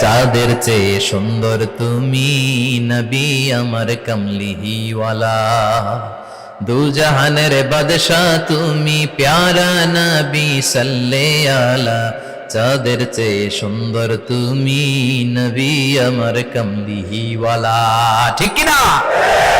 চাঁদের চেয়ে সুন্দর তুমি নবী আমার কমলিহিওয়ালা। দু জাহানের বাদশা তুমি প্যারা নবী সাল্লে আলা চাঁদের চেয়ে সুন্দর তুমি নবী আমার কমলিহিওয়ালা। ঠিক কিনা? না